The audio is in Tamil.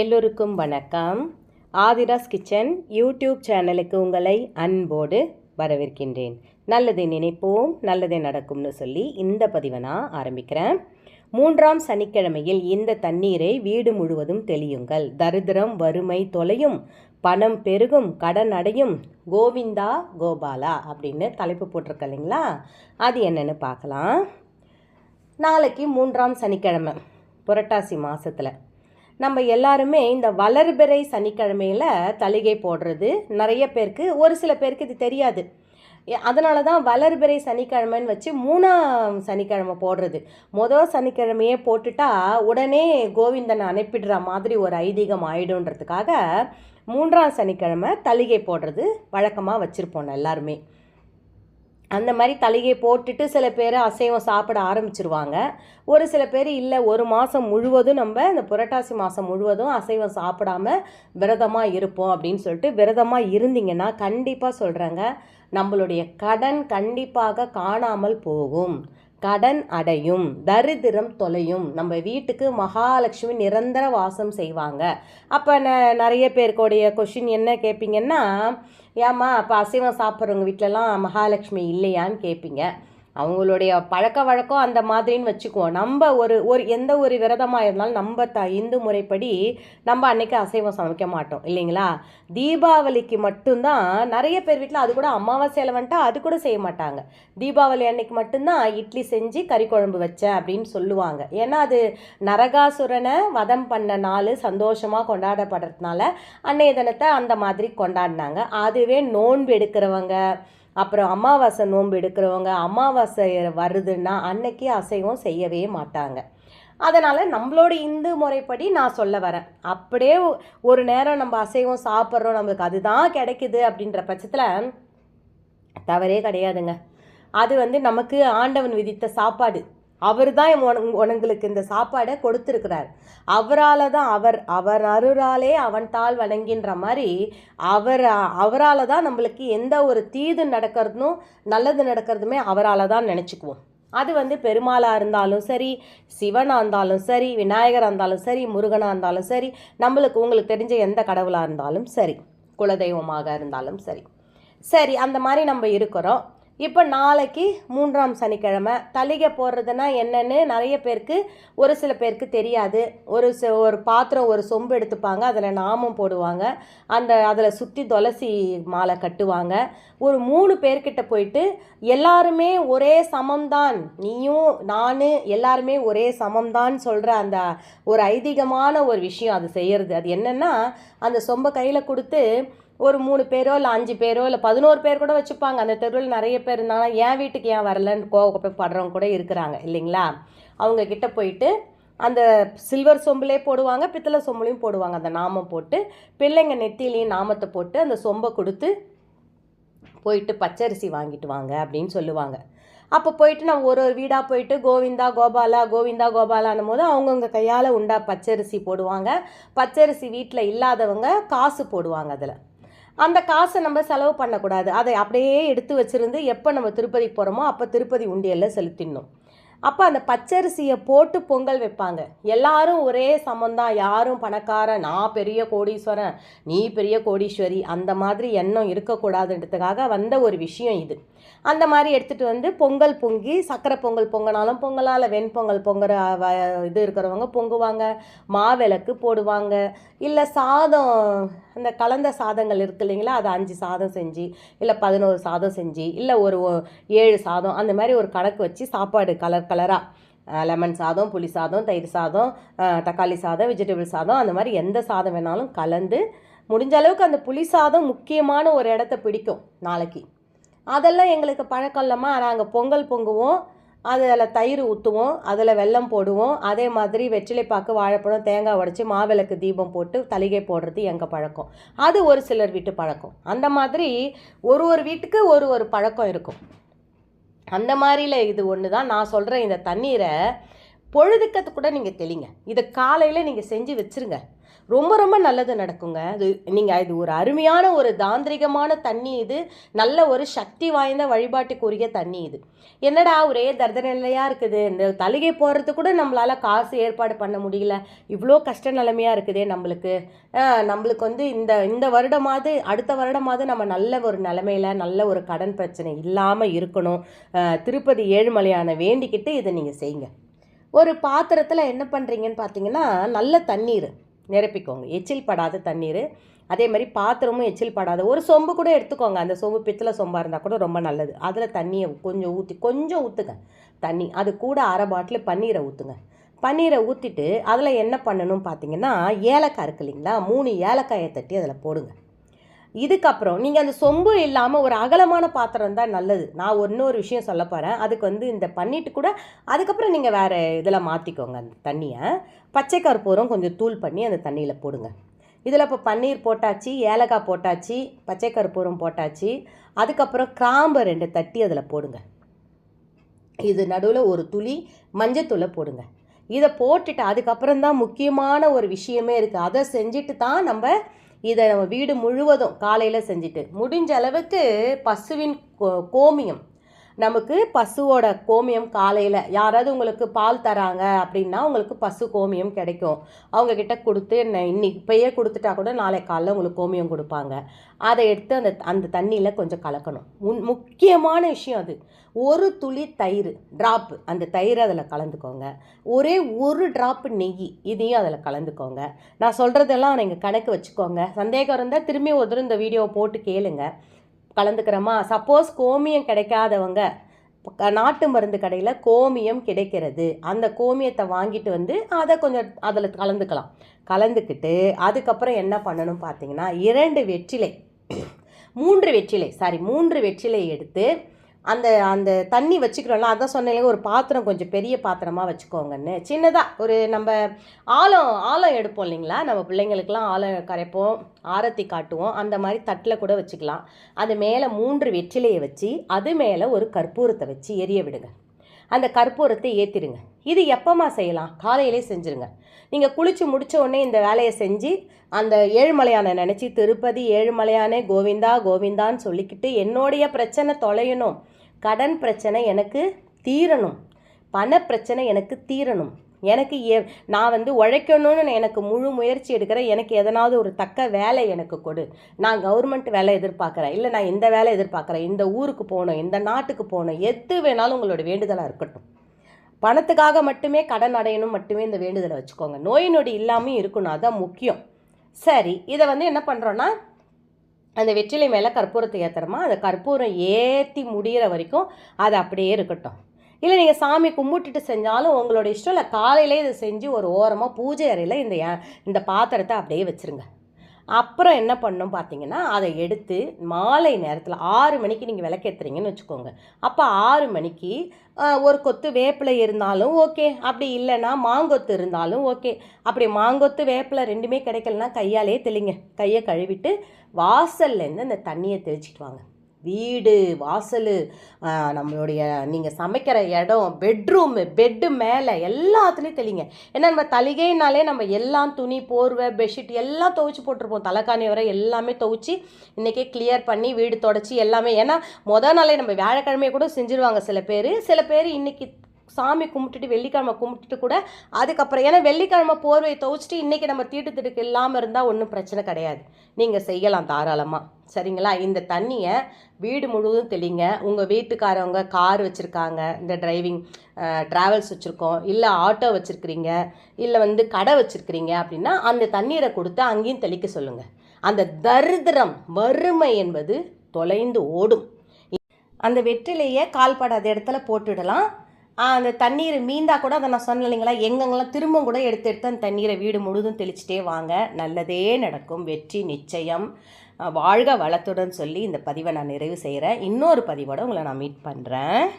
எல்லோருக்கும் வணக்கம். ஆதிராஸ் கிச்சன் யூடியூப் சேனலுக்கு உங்களை அன்போடு வரவேற்கின்றேன். நல்லதை நினைப்போம் நல்லதே நடக்கும்னு சொல்லி இந்த பதிவை நான் ஆரம்பிக்கிறேன். மூன்றாம் சனிக்கிழமையில் இந்த தண்ணீரை வீடு முழுவதும் தெளியுங்கள். தரித்திரம் வறுமை தொலையும் பணம் பெருகும் கடன் அடையும் கோவிந்தா கோபாலா அப்படின்னு தலைப்பு போட்டிருக்க இல்லைங்களா? அது என்னென்னு பார்க்கலாம். நாளைக்கு மூன்றாம் சனிக்கிழமை புரட்டாசி மாதத்தில் நம்ம எல்லாருமே இந்த வளர்பிறை சனிக்கிழமையில் தலிகை போடுறது. நிறைய பேருக்கு ஒரு சில பேருக்கு இது தெரியாது. அதனால தான் வளர்பிறை சனிக்கிழமைன்னு வச்சு மூணாம் சனிக்கிழமை போடுறது. மொதல் சனிக்கிழமையே போட்டுட்டா உடனே கோவிந்தனை அனுப்பிடுற மாதிரி ஒரு ஐதீகம் ஆயிடுன்றதுக்காக மூன்றாம் சனிக்கிழமை தலிகை போடுறது வழக்கமாக வச்சுருப்போம் எல்லாருமே. அந்த மாதிரி தலிகை போட்டுட்டு சில பேர் அசைவம் சாப்பிட ஆரம்பிச்சிருவாங்க. ஒரு சில பேர் இல்லை ஒரு மாதம் முழுவதும் நம்ம இந்த புரட்டாசி மாதம் முழுவதும் அசைவம் சாப்பிடாம விரதமாக இருப்போம் அப்படின்னு சொல்லிட்டு விரதமாக இருந்தீங்கன்னா கண்டிப்பாக சொல்கிறேங்க நம்மளுடைய கடன் கண்டிப்பாக காணாமல் போகும். கடன் அடையும் தரித்திரம் தொலையும். நம்ம வீட்டுக்கு மகாலட்சுமி நிரந்தர வாசம் செய்வாங்க. அப்போ ந நிறைய பேருக்குடைய கொஷின் என்ன கேட்பீங்கன்னா ஏம்மா அப்போ அசைவம் சாப்பிட்றவங்க வீட்டிலலாம் மகாலட்சுமி இல்லையான்னு கேட்பீங்க அவங்களுடைய பழக்க வழக்கம் அந்த மாதிரின்னு வச்சுக்குவோம். நம்ம ஒரு ஒரு எந்த ஒரு விரதமாக இருந்தாலும் நம்ம த இந்து முறைப்படி நம்ம அன்னைக்கு அசைவம் சமைக்க மாட்டோம். இல்லைங்களா? தீபாவளிக்கு மட்டும்தான் நிறைய பேர் வீட்டில் அது கூட அமாவாசையில் வந்துட்டா அது கூட செய்ய மாட்டாங்க. தீபாவளி அன்னைக்கு மட்டும்தான் இட்லி செஞ்சு கறி குழம்பு வச்சேன் அப்படின்னு சொல்லுவாங்க. ஏன்னா அது நரகாசுரனை வதம் பண்ண நாள் சந்தோஷமாக கொண்டாடப்படுறதுனால அன்னைய தினத்தை அந்த மாதிரி கொண்டாடினாங்க. அதுவே நோன்பு எடுக்கிறவங்க அப்புறம் அமாவாசை நோன்பு எடுக்கிறவங்க அமாவாசை வருதுன்னா அன்னைக்கு அசைவம் செய்யவே மாட்டாங்க. அதனால் நம்மளோட இந்து முறைப்படி நான் சொல்ல வரேன். அப்படியே ஒரு நேரம் நம்ம அசைவம் சாப்பிட்றோம் நம்மளுக்கு அதுதான் கிடைக்குது அப்படின்ற பட்சத்தில் தவறே கிடையாதுங்க. அது வந்து நமக்கு ஆண்டவன் விதித்த சாப்பாடு. அவர் தான் உனங்களுக்கு இந்த சாப்பாடை கொடுத்துருக்கிறார். அவரால் தான் அவர் அவர் அருளாலே அவன் தாள் வணங்கின்ற மாதிரி அவர் அவரால் தான் நம்மளுக்கு எந்த ஒரு தீது நடக்கிறதும் நல்லது நடக்கிறதுமே அவரால் தான் நினச்சிக்குவோம். அது வந்து பெருமாளாக இருந்தாலும் சரி சிவனாக இருந்தாலும் சரி விநாயகராக இருந்தாலும் சரி முருகனாக இருந்தாலும் சரி நம்மளுக்கு உங்களுக்கு தெரிஞ்ச எந்த கடவுளாக இருந்தாலும் சரி குலதெய்வமாக இருந்தாலும் சரி. சரி அந்த மாதிரி நம்ம இருக்கிறோம். இப்போ நாளைக்கு மூன்றாம் சனிக்கிழமை. தலிகை போடுறதுன்னா என்னென்னு நிறைய பேருக்கு ஒரு சில பேருக்கு தெரியாது. ஒரு ச ஒரு பாத்திரம் ஒரு சொம்பு எடுத்துப்பாங்க. அதில் நாமம் போடுவாங்க. அந்த அதில் சுற்றி துளசி மாலை கட்டுவாங்க. ஒரு மூணு பேர்கிட்ட போயிட்டு எல்லாருமே ஒரே சமம்தான். நீயும் நான் எல்லாருமே ஒரே சமம்தான் சொல்கிற அந்த ஒரு ஐதீகமான ஒரு விஷயம் அது செய்கிறது அது என்னென்னா அந்த சொம்பை கையில் கொடுத்து ஒரு மூணு பேரோ இல்லை அஞ்சு பேரோ இல்லை பதினோரு பேர் கூட வச்சுப்பாங்க. அந்த தெருவில் நிறைய பேர் இருந்தாங்கன்னா என் வீட்டுக்கு ஏன் வரலன்னு கோவப்படுறவங்க கூட இருக்கிறாங்க இல்லைங்களா? அவங்க கிட்ட போயிட்டு அந்த சில்வர் சொம்புலே போடுவாங்க பித்தளை சொம்புலையும் போடுவாங்க. அந்த நாமம் போட்டு பிள்ளைங்க நெத்திலையும் நாமத்தை போட்டு அந்த சொம்பை கொடுத்து போயிட்டு பச்சரிசி வாங்கிட்டு வாங்க அப்படின்னு சொல்லுவாங்க. அப்போ போயிட்டு நான் ஒரு ஒரு வீடாக போயிட்டு கோவிந்தா கோபாலா கோவிந்தா கோபாலான்னும் போது அவங்கவுங்க கையால் உண்டா பச்சரிசி போடுவாங்க. பச்சரிசி வீட்டில் இல்லாதவங்க காசு போடுவாங்க அதில். அந்த காசை நம்ம செலவு பண்ணக்கூடாது. அதை அப்படியே எடுத்து வச்சுருந்து எப்போ நம்ம திருப்பதிக்கு போகிறோமோ அப்போ திருப்பதி உண்டியலில் செலுத்திடணும் அப்போ அந்த பச்சரிசியை போட்டு பொங்கல் வைப்பாங்க. எல்லாரும் ஒரே சமந்தான் யாரும் பணக்காரன். நான் பெரிய கோடீஸ்வரன். நீ பெரிய கோடீஸ்வரி. அந்த மாதிரி எண்ணம் இருக்கக்கூடாதுன்றதுக்காக வந்த ஒரு விஷயம் இது. அந்த மாதிரி எடுத்துகிட்டு வந்து பொங்கல் பொங்கி சக்கரை பொங்கல் பொங்கினாலும் பொங்கலால் வெண்பொங்கல் பொங்குற வ- இது இருக்கிறவங்க பொங்குவாங்க. மாவிளக்கு போடுவாங்க. இல்லை சாதம் அந்த கலந்த சாதங்கள் இருக்கு இல்லைங்களா? அதை அஞ்சு சாதம் செஞ்சு இல்லை பதினோரு சாதம் செஞ்சு இல்லை ஒரு ஏழு சாதம் அந்த மாதிரி ஒரு கணக்கு வச்சு சாப்பாடு கலர் கலராக லெமன் சாதம் புளி சாதம் தயிர் சாதம் தக்காளி சாதம் வெஜிடபிள் சாதம் அந்த மாதிரி எந்த சாதம் வேணாலும் கலந்து முடிஞ்ச அளவுக்கு அந்த புளி சாதம் முக்கியமான ஒரு இடத்த பிடிக்கும் நாளைக்கு. அதெல்லாம் எங்களுக்கு பழக்கம் இல்லாமல் நாங்கள் பொங்கல் பொங்குவோம். அதில் தயிர் ஊற்றுவோம் அதில் வெல்லம் போடுவோம். அதே மாதிரி வெற்றிலைப்பாக்கு வாழைப்பழம் தேங்காய் உடைச்சி மாவிளக்கு தீபம் போட்டு தலிகை போடுறது எங்கள் பழக்கம். அது ஒரு சிலர் வீட்டு பழக்கம். அந்த மாதிரி ஒரு ஒரு வீட்டுக்கு ஒரு ஒரு பழக்கம் இருக்கும். அந்த மாதிரியில் இது ஒன்று தான் நான் சொல்கிறேன் இந்த தண்ணீரை பொழுதுக்கத்து கூட நீங்கள் தெளிங்க. இதை காலையில் நீங்கள் செஞ்சு வச்சுருங்க. ரொம்ப ரொம்ப நல்லது நடக்குங்க. அது நீங்கள் இது ஒரு அருமையான ஒரு தாந்திரிகமான தண்ணி இது. நல்ல ஒரு சக்தி வாய்ந்த வழிபாட்டுக்குரிய தண்ணி இது. என்னடா ஒரே தர்தநிலையாக இருக்குது? இந்த தலுகை போடுறது கூட நம்மளால் காசு ஏற்பாடு பண்ண முடியல. இவ்வளோ கஷ்ட நிலைமையாக இருக்குதே நம்மளுக்கு. நம்மளுக்கு வந்து இந்த இந்த வருடமாவது அடுத்த வருடமாவது நம்ம நல்ல ஒரு நிலமையில நல்ல ஒரு கடன் பிரச்சனை இல்லாமல் இருக்கணும். திருப்பதி ஏழுமலையான வேண்டிக்கிட்டு இதை நீங்கள் செய்யுங்க ஒரு பாத்திரத்தில் என்ன பண்ணுறீங்கன்னு பார்த்தீங்கன்னா நல்ல தண்ணீர் நிரப்பிக்கோங்க. எச்சில் படாத தண்ணீர். அதே மாதிரி பாத்திரமும் எச்சில் படாத ஒரு சொம்பு கூட எடுத்துக்கோங்க. அந்த சொம்பு பித்தளை சொம்பாக இருந்தால் கூட ரொம்ப நல்லது. அதில் தண்ணியை கொஞ்சம் ஊற்றி கொஞ்சம் ஊற்றுங்க தண்ணி அது கூட அரை பாட்டில் பன்னீரை ஊற்றுங்க பன்னீரை ஊற்றிட்டு அதில் என்ன பண்ணணும் பார்த்தீங்கன்னா ஏலக்காய் இருக்கு இல்லைங்களா? மூணு ஏலக்காயை தட்டி அதில் போடுங்க. இதுக்கப்புறம் நீங்கள் அந்த சொம்பு இல்லாமல் ஒரு அகலமான பாத்திரம் தான் நல்லது. நான் இன்னொரு விஷயம் சொல்ல போகிறேன் அதுக்கு வந்து இந்த பண்ணிட்டு கூட அதுக்கப்புறம் நீங்கள் வேறு இதில் மாற்றிக்கோங்க அந்த தண்ணியை. பச்சை கற்பூரம் கொஞ்சம் தூள் பண்ணி அந்த தண்ணியில் போடுங்க. இதில் இப்போ பன்னீர் போட்டாச்சு ஏலக்காய் போட்டாச்சு பச்சை கற்பூரம் போட்டாச்சு அதுக்கப்புறம் கிராம்பு ரெண்டு தட்டி அதில் போடுங்க. இது நடுவில் ஒரு துளி மஞ்சத்தூளை போடுங்க. இதை போட்டுட்டு அதுக்கப்புறம் தான் முக்கியமான ஒரு விஷயமே இருக்குது அதை செஞ்சுட்டு தான் நம்ம இதை நம்ம வீடு முழுவதும் காலையில் செஞ்சுட்டு முடிஞ்ச அளவுக்கு பசுவின் கோமியம் நமக்கு பசுவோட கோமியம் காலையில். யாராவது உங்களுக்கு பால் தராங்க அப்படின்னா உங்களுக்கு பசு கோமியம் கிடைக்கும். அவங்கக்கிட்ட கொடுத்து இன்னைக்கு இப்போயே கொடுத்துட்டா கூட நாளை காலைல உங்களுக்கு கோமியம் கொடுப்பாங்க. அதை எடுத்து அந்த அந்த தண்ணியில் கொஞ்சம் கலக்கணும். முன் முக்கியமான விஷயம் அது. ஒரு துளி தயிர் ட்ராப்பு அந்த தயிர் அதில் கலந்துக்கோங்க. ஒரே ஒரு ட்ராப்பு நெய் இதையும் அதில் கலந்துக்கோங்க. நான் சொல்கிறதெல்லாம் நீங்கள் கணக்கு வச்சுக்கோங்க. சந்தேகம் இருந்தால் திரும்பி ஒரு இந்த வீடியோவை போட்டு கேளுங்கள் கலந்துக்கிறோமா? சப்போஸ் கோமியம் கிடைக்காதவங்க நாட்டு மருந்து கடையில் கோமியம் கிடைக்கிறது. அந்த கோமியத்தை வாங்கிட்டு வந்து அதை கொஞ்சம் அதில் கலந்துக்கலாம். கலந்துக்கிட்டு அதுக்கப்புறம் என்ன பண்ணணும் பார்த்தீங்கன்னா இரண்டு வெற்றிலை மூன்று வெற்றிலை சாரி மூன்று வெற்றிலை எடுத்து அந்த அந்த தண்ணி வச்சுக்கிறோம்ல அதான் சொன்னேன் ஒரு பாத்திரம் கொஞ்சம் பெரிய பாத்திரமாக வச்சுக்கோங்கன்னு. சின்னதாக ஒரு நம்ம ஆழம் ஆழம் எடுப்போம் இல்லைங்களா? நம்ம பிள்ளைங்களுக்கெல்லாம் ஆழம் கரைப்போம் ஆரத்தி காட்டுவோம் அந்த மாதிரி தட்டில் கூட வச்சுக்கலாம். அது மேலே மூன்று வெற்றிலையை வச்சு அது மேலே ஒரு கற்பூரத்தை வச்சு எரிய விடுங்க. அந்த கற்பூரத்தை ஏற்றிடுங்க இது எப்போமா செய்யலாம்? காலையிலே செஞ்சுருங்க. நீங்கள் குளித்து முடித்த உடனே இந்த வேலையை செஞ்சு அந்த ஏழுமலையானை நினச்சி திருப்பதி ஏழுமலையானே கோவிந்தா கோவிந்தான்னு சொல்லிக்கிட்டு என்னுடைய பிரச்சனை தொலையணும். கடன் பிரச்சனை எனக்கு தீரணும். பண பிரச்சனை எனக்கு தீரணும். எனக்கு ஏ நான் வந்து உழைக்கணும்னு எனக்கு முழு முயற்சி எடுக்கிறேன் எனக்கு எதனாவது ஒரு தக்க வேலை எனக்கு கொடு. நான் கவர்மெண்ட் வேலை எதிர்பார்க்குறேன். இல்லை நான் இந்த வேலை எதிர்பார்க்குறேன். இந்த ஊருக்கு போகணும் இந்த நாட்டுக்கு போகணும். எது வேணாலும் உங்களோட வேண்டுதலாக இருக்கட்டும். பணத்துக்காக மட்டுமே கடன் அடையணும் மட்டுமே இந்த வேண்டுதலை வச்சுக்கோங்க. நோய் நொடி இல்லாமல் இருக்கணும். அதுதான் முக்கியம். சரி இதை வந்து என்ன பண்ணுறோன்னா அந்த வெற்றிலை மேலே கற்பூரத்தை ஏற்றுறோமா அந்த கற்பூரம் ஏற்றி முடிகிற வரைக்கும் அது அப்படியே இருக்கட்டும். இல்லை நீங்கள் சாமி கும்பிட்டுட்டு செஞ்சாலும் உங்களோட இஷ்டம் இல்லை காலையிலே இதை செஞ்சு ஒரு ஓரமாக பூஜை அறையில் இந்த இந்த பாத்திரத்தை அப்படியே வச்சுருங்க. அப்புறம் என்ன பண்ணும் பார்த்தீங்கன்னா அதை எடுத்து மாலை நேரத்தில் ஆறு மணிக்கு நீங்கள் விளக்கேற்றுறீங்கன்னு வச்சுக்கோங்க. அப்போ ஆறு மணிக்கு ஒரு கொத்து வேப்பிலை இருந்தாலும் ஓகே. அப்படி இல்லைன்னா மாங்கொத்து இருந்தாலும் ஓகே. அப்படி மாங்கொத்து வேப்பிலை ரெண்டுமே கிடைக்கலனா கையாலே தெளிங்க. கையை கழுவிட்டு வாசல்லேருந்து அந்த தண்ணியை தெளிச்சிட்டு வாங்க. வீடு வாசல் நம்மளுடைய நீங்கள் சமைக்கிற இடம் பெட்ரூமு பெட்டு மேலே எல்லாத்துலேயும் தெளிங்க. ஏன்னா நம்ம தலிகைனாலே நம்ம எல்லாம் துணி போர்வை பெட்ஷீட் எல்லாம் துவைச்சி போட்டிருப்போம். தலைக்காணி வரை எல்லாமே துவைச்சி இன்றைக்கே கிளியர் பண்ணி வீடு தொடச்சி எல்லாமே. ஏன்னா மொதல் நாளே நம்ம வியாழக்கிழமையை கூட செஞ்சுருவாங்க சில பேர். சில பேர் இன்றைக்கி சாமி கும்பிட்டுட்டு வெள்ளிக்கிழமை கும்பிட்டுட்டு கூட அதுக்கப்புறம் ஏன்னா வெள்ளிக்கிழமை போர்வையை துவச்சிட்டு இன்றைக்கி நம்ம தீட்டு திடுக்கு இல்லாமல் இருந்தால் ஒன்றும் பிரச்சனை கிடையாது. நீங்கள் செய்யலாம் தாராளமாக சரிங்களா? இந்த தண்ணியை வீடு முழுவதும் தெளிங்க. உங்கள் வீட்டுக்காரவங்க கார் வச்சுருக்காங்க. இந்த டிரைவிங் ட்ராவல்ஸ் வச்சுருக்கோம். இல்லை ஆட்டோ வச்சுருக்கிறீங்க. இல்லை வந்து கடை வச்சுருக்கிறீங்க அப்படின்னா அந்த தண்ணீரை கொடுத்து அங்கேயும் தெளிக்க சொல்லுங்கள் அந்த தரித்திரம் வறுமை என்பது தொலைந்து ஓடும். அந்த வெற்றிலையை கால்படாத இடத்துல போட்டுடலாம். அந்த தண்ணீர் மீந்தா கூட அதை நான் சொன்னேன் இல்லைங்களா? எங்கெங்கெல்லாம் திரும்ப கூட எடுத்து எடுத்து அந்த தண்ணீரை வீடு முழுதும் தெளிச்சிட்டே வாங்க. நல்லதே நடக்கும். வெற்றி நிச்சயம். வாழ்க வளத்துடன் சொல்லி இந்த பதிவை நான் நிறைவு செய்கிறேன் இன்னொரு பதிவோடு உங்களை நான் மீட் பண்ணுறேன்